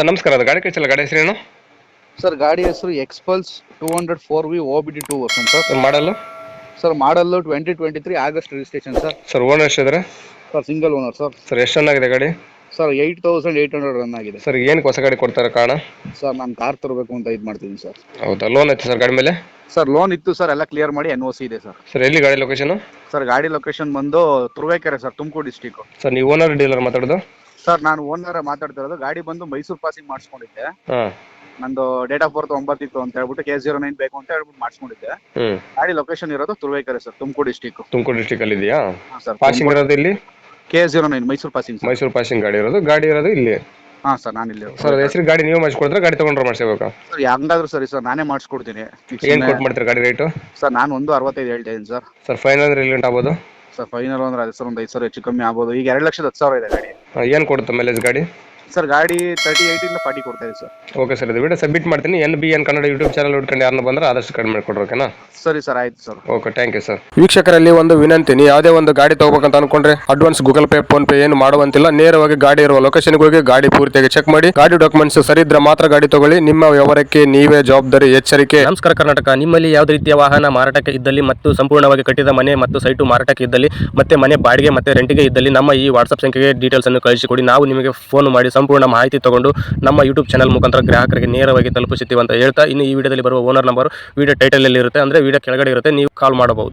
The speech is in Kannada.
ಸರ್ ನಮಸ್ಕಾರ. ಅದು ಗಾಡಿ ಕಳಿಸಲ್ಲ. ಗಾಡಿ ಹೆಸರೇನು? ಸರ್ ಗಾಡಿ ಹೆಸರು Xpulse two hundred four V O B D two version sir. Sir ಮಾಡಲು sir ಮಾಡಲ್ಲು twenty twenty three August registration sir. Sir owner ಎಷ್ಟಿದ್ರೆ sir single owner sir. Sir ಎಷ್ಟು ಚೆನ್ನಾಗಿದೆ ಗಾಡಿ? Sir eight thousand eight hundred run ಆಗಿದೆ. ಸರ್ ಏನಕ್ಕೆ ಹೊಸ ಗಾಡಿ ಕೊಡ್ತಾರೆ ಕಾರಣ? ಸರ್ ನಾನು ಕಾರ್ ತರಬೇಕು ಅಂತ ಇದು ಮಾಡ್ತೀನಿ ಸರ್. ಹೌದಾ? ಲೋನ್ ಐತೆ ಸರ್ ಗಾಡಿ ಮೇಲೆ? ಸರ್ ಲೋನ್ ಇತ್ತು ಸರ್ ಎಲ್ಲ ಕ್ಲಿಯರ್ ಮಾಡಿ ಎನ್ ಓ ಸಿ ಇದೆ ಸರ್. ಸರ್ ಎಲ್ಲಿ ಗಾಡಿ ಲೊಕೇಶನ್ ಸರ್ ಗಾಡಿ ಲೊಕೇಶನ್ ಬಂದು Turuvekere sir Tumakuru district sir ನೀವು ಓನರ್ ಡೀಲರ್ ಮಾತಾಡೋದು? ಸರ್ ನಾನು ಓನರ್ ಮಾತಾಡ್ತಿರೋದು ಗಾಡಿ ಬಂದು ಮೈಸೂರು ಪಾಸಿಂಗ್ ಮಾಡಿಸ್ಕೊಂಡಿದ್ದೆ. ನಂದು ಡೇಟ್ ಆಫ್ ಬರ್ತ್ ಒಂಬತ್ತಿತ್ತು ಅಂತ ಹೇಳ್ಬಿಟ್ಟು ಕೆ ಜೀರೋ ನೈನ್ ಬೇಕು ಅಂತ ಹೇಳ್ಬಿಟ್ಟು ಮಾಡಿಸ್ಕೊಂಡಿದ್ದೆ. ಗಾಡಿ ಲೊಕೇಶನ್ ಇರೋದು ತುರುವೇಕೆರೆ ಸರ್ ತುಮಕೂರು ಡಿಸ್ಟಿಕ್ ತುಮಕೂರು ಡಿಸ್ಟಿಕಲ್ಲಿ ಇದೆಯಾ ಸರ್ ಪಾಸಿಂಗ್ ಇರೋದು ಇಲ್ಲಿ K zero nine Mysuru passing sir. Mysuru passing ಗಾಡಿ ಇರೋದು. ಗಾಡಿ ಇರೋದು ಇಲ್ಲಿ? ಹಾ ಸರ್ ನಾನು ಇಲ್ಲಿ ಸರ್ ಹೆಸರು ಗಾಡಿ ನೀವು ಮಾಡಿಸ್ಕೊಡ್ತಾರೆ? ಗಾಡಿ ತಗೊಂಡ್ರೆ ಮಾಡಿಸ್ಬೇಕಾ ಸರ್ ಹೆಂಗಾದ್ರೂ ಸರಿ ಸರ್ ನಾನೇ ಮಾಡಿಸ್ಕೊಡ್ತೀನಿ. ಏನ್ ಕೊಟ್ಟು ಮಾಡ್ತೀರಾ ಗಾಡಿ ರೇಟು ಸರ್ ನಾನು ಒಂದು ಅರವತ್ತೈದು ಹೇಳ್ತಾ ಇದ್ದೀನಿ ಸರ್. ಸರ್ ಫೈನಲ್ ಅಂದ್ರೆ ಎಲ್ಲಿ ಗಂಟೆ ಆಗ್ಬೋದು? ಸರ್ ಫೈನಲ್ ಅಂದ್ರೆ ಅದೇ ಸರ್ ಒಂದು ಐದು ಸಾವಿರ ಹೆಚ್ಚು ಕಮ್ಮಿ ಆಗ್ಬೋದು. ಈಗ ಎರಡು ಲಕ್ಷದ ಹತ್ತು ಸಾವಿರ ಇದೆ ಗಾಡಿ. ಏನು ಕೊಡುತ್ತೆ ಮೈಲೇಜ್ ಗಾಡಿ? ಸರ್ ಗಾಡಿ ತರ್ಟಿ ಏಯ್ಟಿಂದ ಫಾರ್ಟಿ ಕೊಡ್ತಾ ಇದೆ ಸರ್. ಓಕೆ ಸರ್ ಇದು ವಿಡಿಯೋ ಸಬ್ಮಿಟ್ ಮಾಡ್ತೀನಿ. N B N Kannada YouTube channel ಹುಡ್ಕೊಂಡು ಯಾರನ್ನ ಬಂದ್ರೆ ಆದಷ್ಟು ಕಡಿಮೆ ಮಾಡಿಕೊಡ್ರಿ ಓಕೆನಾ? ಸರಿ ಸರ್ ಆಯ್ತು sir. Okay thank you sir ವೀಕ್ಷಕರಲ್ಲಿ ಒಂದು ವಿನಂತಿ ನೀವು ಯಾವುದೇ ಒಂದು ಗಾಡಿ ತಗೋಬೇಕಂತ ಅನ್ಕೊಂಡ್ರೆ advance Google Pay PhonePe ಏನು ಮಾಡುವಂತಿಲ್ಲ. ನೇರವಾಗಿ ಗಾಡಿ ಇರುವ ಲೊಕೇಶನ್ ಹೋಗಿ ಗಾಡಿ ಪೂರ್ತಿಯಾಗಿ ಚೆಕ್ ಮಾಡಿ. ಗಾಡಿ ಡಾಕ್ಯುಮೆಂಟ್ಸ್ ಸರಿ ಇದ್ರೆ ಮಾತ್ರ ಗಾಡಿ ತಗೊಳ್ಳಿ. ನಿಮ್ಮ ವ್ಯವಹಾರಕ್ಕೆ ನೀವೇ ಜವಾಬ್ದಾರಿ ಎಚ್ಚರಿಕೆ. ನಮಸ್ಕಾರ ಕರ್ನಾಟಕ. ನಿಮ್ಮಲ್ಲಿ ಯಾವುದೇ ರೀತಿಯ ವಾಹನ ಮಾರಾಟಕ್ಕೆ ಇದ್ದಲ್ಲಿ ಮತ್ತು ಸಂಪೂರ್ಣವಾಗಿ ಕಟ್ಟಿದ ಮನೆ ಮತ್ತು ಸೈಟು ಮಾರಾಟಕ್ಕೆ ಇದ್ದಲ್ಲಿ ಮತ್ತೆ ಮನೆ ಬಾಡಿಗೆ ಮತ್ತೆ ರೆಂಟಿಗೆ ಇದ್ದಲ್ಲಿ ನಮ್ಮ ಈ ವಾಟ್ಸ್ಆಪ್ ಸಂಖ್ಯೆಗೆ ಡೀಟೇಲ್ಸ್ ಅನ್ನು ಕಳಿಸಿಕೊಡಿ. ನಾವು ನಿಮಗೆ ಫೋನ್ ಮಾಡಿ ಸಂಪೂರ್ಣ ಮಾಹಿತಿ ತಗೊಂಡು ನಮ್ಮ ಯೂಟ್ಯೂಬ್ ಚಾನಲ್ ಮುಖಾಂತರ ಗ್ರಾಹಕರಿಗೆ ನೇರವಾಗಿ ತಲುಪಿಸುತ್ತೀವಿ ಅಂತ ಹೇಳ್ತಾ ಇನ್ನು ಈ ವಿಡಿಯೋದಲ್ಲಿ ಬರುವ ಓನರ್ ನಂಬರ್ ವಿಡಿಯೋ ಟೈಟಲ್ ಅಲ್ಲಿ ಇರುತ್ತೆ ಅಂದ್ರೆ ವಿಡಿಯೋ ಕೆಳಗಡೆ ಇರುತ್ತೆ, ನೀವು ಕಾಲ್ ಮಾಡಬಹುದು.